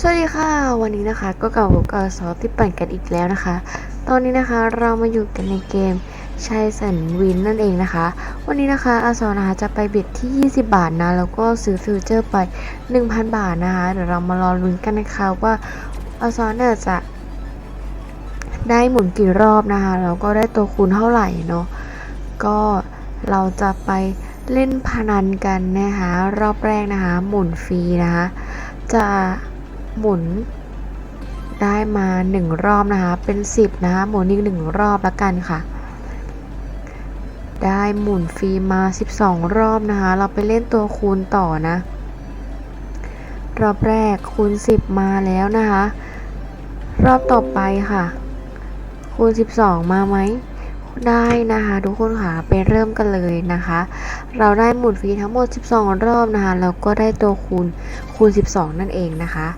สวัสดีค่ะ วันนี้นะคะก็กลับมาพบกับซอที่ปั่นกันอีกแล้วนะคะ ตอนนี้นะคะเรามาอยู่กันในเกมชายสันวินนั่นเองนะคะ วันนี้นะคะอาซอนะคะจะไปเบ็ดที่ 20 บาทนะ แล้วก็ซื้อฟิวเจอร์ไป 1,000 บาทนะคะ เดี๋ยวเรามารอลุ้นกันนะคะว่าอาซอเนี่ยจะได้หมุนกี่รอบนะคะ แล้วก็ได้ตัวคูณเท่าไหร่เนาะก็เราจะไปเล่นพนันกันนะคะ รอบแรกนะคะ หมุนฟรีนะคะ จะ หมุน ได้มาหนึ่งรอบนะคะ เป็นสิบนะคะ หมุนอีกหนึ่งรอบแล้วกันค่ะ ได้หมุนฟรีมา12รอบนะคะ เราไปเล่นตัวคูณต่อนะ รอบแรกคูณ10มาแล้วนะคะ รอบต่อไปค่ะ คูณ12มาไหมได้นะคะทุกคนค่ะไปเริ่มกันเลยนะคะ เราได้หมุนฟรีทั้งหมด 12 รอบนะคะแล้วก็ได้ตัวคูณคูณ 12 นั่นเองนะคะ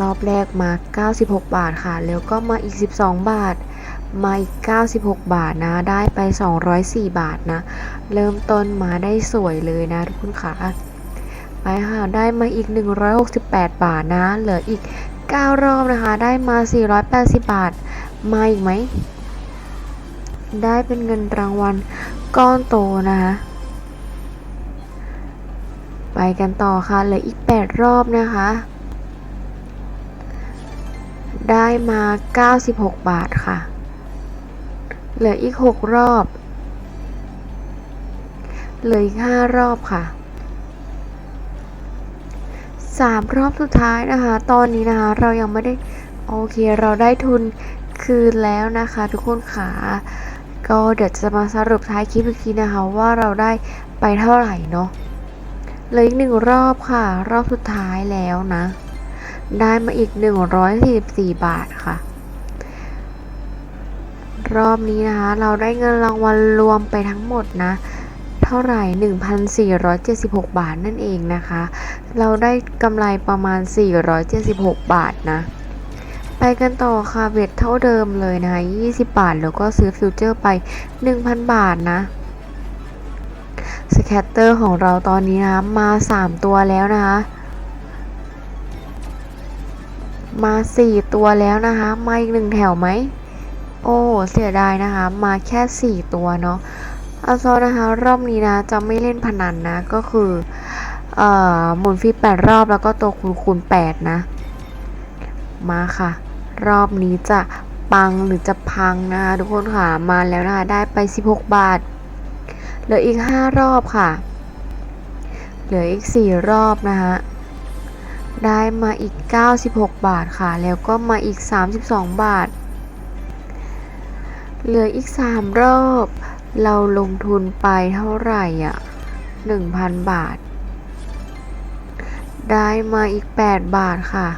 รอบแรกมา 96 บาทค่ะ แล้วก็มาอีก 12 บาท มาอีก 96 บาทนะ ได้ไป 204 บาทนะ เริ่มต้นมาได้สวยเลยนะทุกคนค่ะ ไปค่ะ ได้มาอีก 168 บาทนะ เหลืออีก 9 รอบนะคะ ได้มา 480 บาท มาอีกไหม ได้เป็นเงินรางวัลก้อนโตนะคะไปกันต่อค่ะ เหลืออีก 8 รอบนะคะ ได้มา 96 บาทค่ะ เหลืออีก 6 รอบ เหลืออีก 5 รอบค่ะ 3 รอบสุดท้ายนะคะ ตอนนี้นะคะ เรายังไม่ได้ โอเคเราได้ทุนคืนแล้วนะคะทุกคนค่ะก็เดี๋ยวจะมาสรุปท้ายคลิปอีกทีนะคะ ว่าเราได้ไปเท่าไหร่เนาะเหลืออีกหนึ่งรอบค่ะ รอบสุดท้ายแล้วนะ ได้มาอีก 144 บาทค่ะ รอบนี้นะคะ เราได้เงินรางวัลรวมไปทั้งหมดนะ เท่าไหร่ 1,476 บาทนั่นเองนะคะ เราได้กำไรประมาณ 476 บาทนะ ไปกันต่อค่ะเบ็ดเท่าเดิมเลยนะคะ 20 บาท แล้วก็ซื้อฟิวเจอร์ไป 1,000 บาทนะสแคตเตอร์ของเราตอนนี้นะมา 3 ตัวแล้วนะคะ มา4ตัวแล้วนะคะ มาอีกหนึ่งแถวไหม โอ้เสียดายนะคะ มาแค่4ตัวเนาะอาโซนะคะ รอบนี้นะจะไม่เล่นพนันนะ ก็คือ เอ่อ หมุนฟรี8รอบแล้วก็ตัวคูณคูณ8นะ มาค่ะ รอบนี้จะปังหรือจะพังนะคะ ทุกคนค่ะ มาแล้วนะคะ ได้ไป 16 บาท เหลืออีก 5 รอบค่ะ เหลืออีก 4 รอบนะคะ ได้มาอีก 96 บาทค่ะ แล้วก็มาอีก 32 บาท เหลืออีก 3 รอบ เราลงทุนไปเท่าไหร่อะ 1,000 บาท ได้มาอีก 8 บาทค่ะ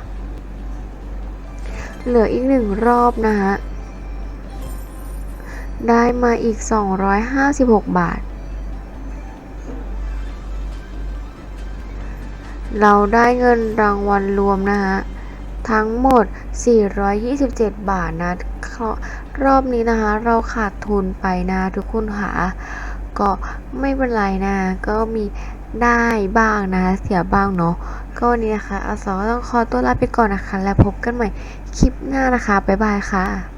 เหลืออีกหนึ่งรอบนะฮะ ได้มาอีก 256 บาท เราได้เงินรางวัลรวมนะฮะ ทั้งหมด 427 บาทนะ รอบนี้นะคะ เราขาดทุนไปนะทุกคนค่ะ ก็ไม่เป็นไรนะ ก็มีได้บ้างนะ เสียบ้างเนาะ ก็วันนี้นะคะอาสอต้องขอตัวลาไปก่อนนะคะ แล้วพบกันใหม่คลิปหน้านะคะ บ๊ายบายค่ะ